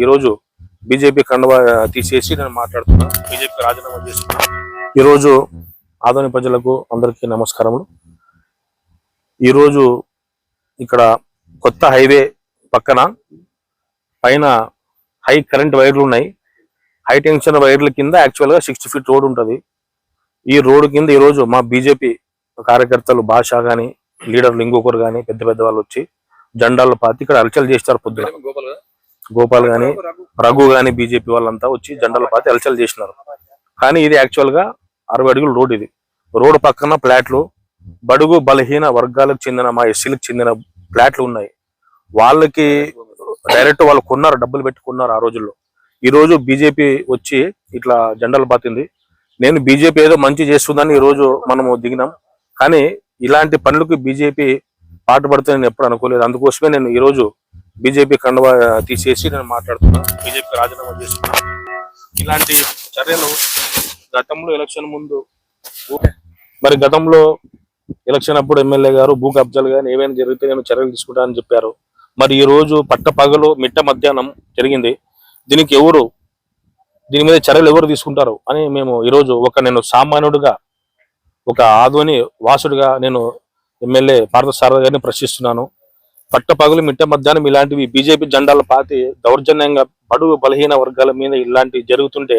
ఈరోజు బీజేపీ కండవా తీసేసి నేను మాట్లాడుతున్నా. బీజేపీ రాజీనామా చేస్తున్నా. ఈరోజు ఆదోని ప్రజలకు అందరికీ నమస్కారములు. ఈరోజు ఇక్కడ కొత్త హైవే పక్కన పైన హై కరెంట్ వైర్లు ఉన్నాయి. హై టెన్షన్ వైర్ల కింద యాక్చువల్గా సిక్స్టీ ఫీట్ రోడ్ ఉంటుంది. ఈ రోడ్డు కింద ఈరోజు మా బీజేపీ కార్యకర్తలు భాష కానీ లీడర్లు ఇంకొకరు కానీ పెద్ద పెద్ద వాళ్ళు వచ్చి జెండాలు పాతి ఇక్కడ అలచల్ చేస్తారు పొద్దున. గోపాల్ గాని రఘు గాని బీజేపీ వాళ్ళంతా వచ్చి జెండాలు పాతి అలచల్ చేసినారు. కానీ ఇది యాక్చువల్గా అరవై అడుగుల రోడ్ ఇది. రోడ్ పక్కన ప్లాట్లు బడుగు బలహీన వర్గాలకు చెందిన మా ఎస్సీలకు చెందిన ప్లాట్లు ఉన్నాయి. వాళ్ళకి డైరెక్ట్ వాళ్ళు కొన్నారు డబ్బులు పెట్టి కొన్నారు ఆ రోజుల్లో. ఈ రోజు బీజేపీ వచ్చి ఇట్లా జెండాలు పాతింది. నేను బీజేపీ ఏదో మంచి చేస్తుందని ఈ రోజు మనము దిగినాం. కానీ ఇలాంటి పనులకు బీజేపీ నేను ఎప్పుడు అనుకోలేదు. అందుకోసమే నేను ఈ రోజు బీజేపీ కండవా తీసేసి నేను మాట్లాడుతున్నా. బీజేపీ రాజీనామా చేస్తున్నా. ఇలాంటి చర్యలు గతంలో ఎలక్షన్ ముందు మరి గతంలో ఎలక్షన్ అప్పుడు ఎమ్మెల్యే గారు భూ కబ్జాలు కానీ ఏవైనా జరిగితే నేను చర్యలు తీసుకుంటానని చెప్పారు. మరి ఈ రోజు పట్ట పగలు మిట్ట మధ్యాహ్నం జరిగింది. దీనికి ఎవరు దీని మీద చర్యలు ఎవరు తీసుకుంటారు అని మేము ఈరోజు ఒక నేను సామాన్యుడిగా ఒక ఆదోని వాసుడిగా నేను ఎమ్మెల్యే పార్థసారథి గారిని ప్రశ్నిస్తున్నాను. పట్ట పగులు మిట్ట మధ్యాహ్నం ఇలాంటివి బీజేపీ జెండాలు పాతి దౌర్జన్యంగా బడుగు బలహీన వర్గాల మీద ఇలాంటివి జరుగుతుంటే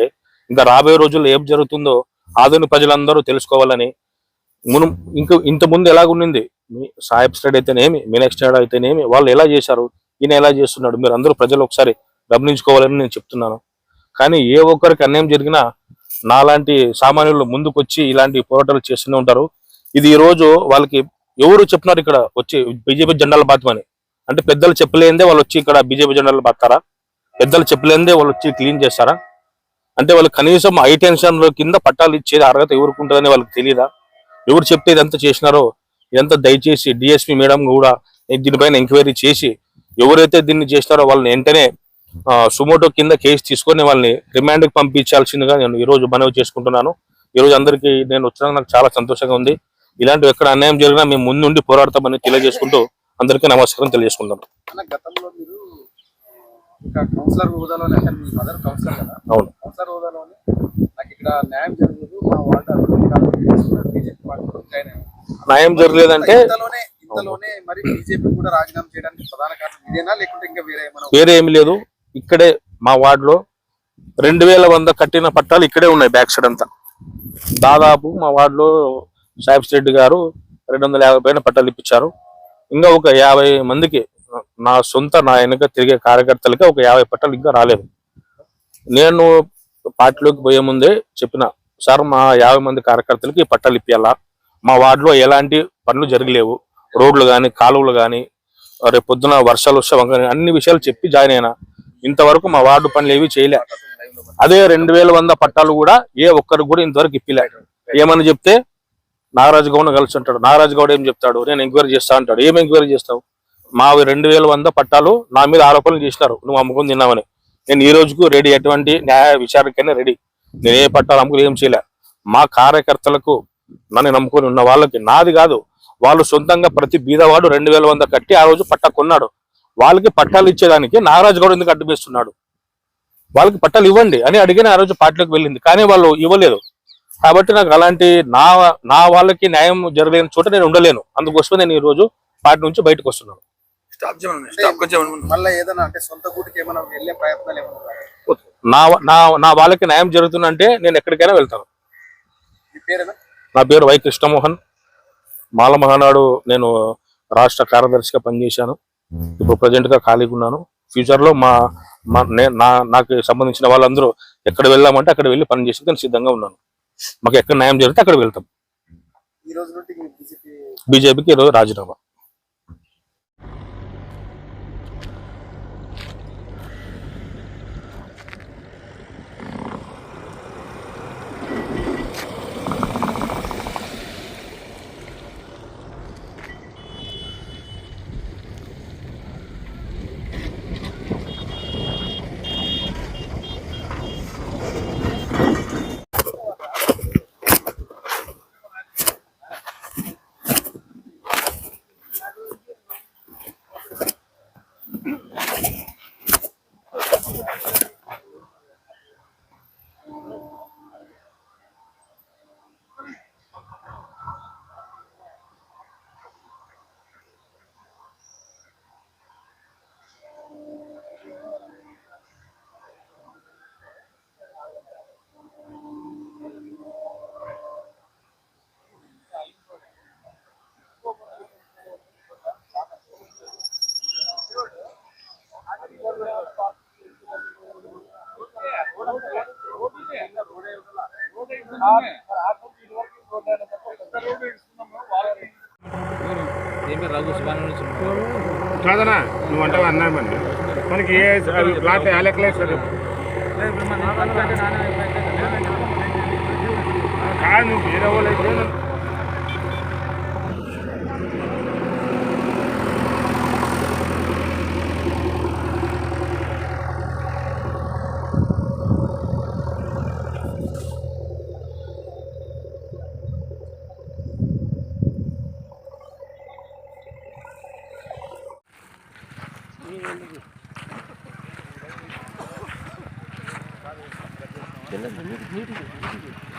ఇంకా రాబోయే రోజుల్లో ఏం జరుగుతుందో ఆధునిక ప్రజలందరూ తెలుసుకోవాలని మనం ఇంకా ఇంతకుముందు ముందు ఎలాగుండింది? మీ సాహెబ్ స్టేడ్ అయితేనేమి మీనాక్షి స్టేడ్ అయితేనేమి వాళ్ళు ఎలా చేశారు? ఈయన ఎలా చేస్తున్నాడు? మీరు అందరూ ప్రజలు ఒకసారి గమనించుకోవాలని నేను చెప్తున్నాను. కానీ ఏ ఒక్కరికి అన్యాయం జరిగినా నాలాంటి సామాన్యులు ముందుకొచ్చి ఇలాంటి పోరాటాలు చేస్తూనే ఉంటారు. ఇది ఈ రోజు వాళ్ళకి ఎవరు చెప్తున్నారు ఇక్కడ వచ్చి బీజేపీ జెండాలు బాధ్యమని అంటే పెద్దలు చెప్పలేందే వాళ్ళు వచ్చి ఇక్కడ బీజేపీ జెండాలు బాతారా పెద్దలు చెప్పలేందే వాళ్ళు వచ్చి క్లీన్ చేస్తారా? అంటే వాళ్ళు కనీసం హై టెన్షన్లో కింద పట్టాలు ఇచ్చేది అర్హత ఎవరికి ఉంటుందని వాళ్ళకి తెలియదా ఎవరు చెప్తే ఇదంతా చేసినారో? ఇదంతా దయచేసి డిఎస్పీ మేడం కూడా దీనిపైన ఎంక్వైరీ చేసి ఎవరైతే దీన్ని చేసినారో వాళ్ళని వెంటనే సుమోటో కింద కేసు తీసుకొని వాళ్ళని రిమాండ్కి పంపించాల్సిందిగా నేను ఈ రోజు మనవి చేసుకుంటున్నాను. ఈ రోజు అందరికీ నేను వచ్చినాక నాకు చాలా సంతోషంగా ఉంది. ఇలాంటివి ఎక్కడ అన్యాయం జరిగినా మేము ముందుండి పోరాడతామని తెలియజేసుకుంటూ అందరికీ నమస్కారం ఒక కౌన్సిలర్ హోదాలోనే అంటే మీ మదర్ కౌన్సిలర్ కదా? అవును. కౌన్సిలర్ హోదాలోనే నాకు ఇక్కడ న్యాయం జరగదు మా వార్డు అభివృద్ధి బీజేపీ న్యాయం జరగలేదంటే ఇంతలోనే ఇంతలోనే మరి బీజేపీ కూడా రాజీనామా చేయడానికి ప్రధాన కారణం ఇదేనా? లేకుంటే ఇంకా వేరే ఏమైనా వేరే ఏమి లేదు. ఇక్కడే మా వార్డులో రెండు వేల వంద కట్టిన పట్టాలు ఇక్కడే ఉన్నాయి బ్యాక్ సైడ్ అంతా. దాదాపు మా వార్డులో సాహిబ్ రెడ్డి గారు రెండు వందల యాభై పైన పట్టాలు ఇప్పించారు. ఇంకా ఒక యాభై మందికి నా సొంత నా వెనుక తిరిగే కార్యకర్తలకి ఒక యాభై పట్టాలు ఇంకా రాలేదు. నేను పార్టీలోకి పోయే ముందే చెప్పిన సార్ మా యాభై మంది కార్యకర్తలకి పట్టాలు ఇప్పియాలా? మా వార్డులో ఎలాంటి పనులు జరగలేవు. రోడ్లు కానీ కాలువలు కానీ రేపు పొద్దున వర్షాలు వస్తే వంక అన్ని విషయాలు చెప్పి జాయిన్ అయినా. ఇంతవరకు మా వార్డు పనులు ఏవి చేయలే. అదే రెండు వేల వంద పట్టాలు కూడా ఏ ఒక్కరికి కూడా ఇంతవరకు ఇప్పిలే. ఏమని చెప్తే నాగరాజు గౌడ్ కలిసి ఉంటాడు. నాగరాజు గౌడ్ ఏం చెప్తాడు? నేను ఎంక్వైరీ చేస్తా అంటాడు. ఏం ఎంక్వైరీ చేస్తావు? మావి రెండు వేల వంద పట్టాలు నా మీద ఆరోపణలు చేసినారు. నువ్వు అమ్ముకుని తిన్నావని. నేను ఈ రోజుకు రెడీ. ఎటువంటి న్యాయ విచారణకైనా రెడీ. నేను ఏ పట్టాలు అమ్ముకుని ఏం చేయలే. మా కార్యకర్తలకు నన్ను నమ్ముకొని ఉన్న వాళ్ళకి నాది కాదు. వాళ్ళు సొంతంగా ప్రతి బీదవాడు రెండు వేల వంద కట్టి ఆ రోజు పట్టా కొన్నాడు. వాళ్ళకి పట్టాలు ఇచ్చేదానికి నాగరాజు గౌడ్ ఎందుకు అడ్డుపేస్తున్నాడు? వాళ్ళకి పట్టాలు ఇవ్వండి అని అడిగిన ఆ రోజు పార్టీలోకి వెళ్ళింది. కానీ వాళ్ళు ఇవ్వలేదు. కాబట్టి నాకు అలాంటి నా నా వాళ్ళకి న్యాయం జరగలేని చోట నేను ఉండలేను. అందుకోసమే నేను ఈ రోజు పార్టీ నుంచి బయటకు వస్తున్నాను. స్టాప్ చేయమని స్టాప్ కొంచెం మళ్ళీ ఏదైనా అంటే సొంత గూటికి ఏమైనా వెళ్ళే ప్రయత్నాలు ఏమైనా ఉన్నాయా? నా నా నా వాళ్ళకి న్యాయం జరుగుతుందంటే నేను ఎక్కడికైనా వెళ్తాను. నా పేరు వై కృష్ణమోహన్. మాల మహానాడు నేను రాష్ట్ర కార్యదర్శిగా పనిచేశాను. ఇప్పుడు ప్రజెంట్గా ఖాళీగా ఉన్నాను. ఫ్యూచర్లో మా మా నే- నా నాకు సంబంధించిన వాళ్ళందరూ ఎక్కడ వెళ్ళామంటే అక్కడ వెళ్ళి పని చేసి నేను సిద్ధంగా ఉన్నాను. మాకు ఎక్కడ న్యాయం జరిగితే అక్కడ వెళ్తాం. బీజేపీకి ఈరోజు రాజీనామా. కాదనా నువ్వు అంటావు అన్నామని మనకి ఏ ప్లాట్ ఏ లెక్కలేదు సార్ కాదు నువ్వు వేరే వాళ్ళు అయితే Gel lan, yürü, yürü, yürü.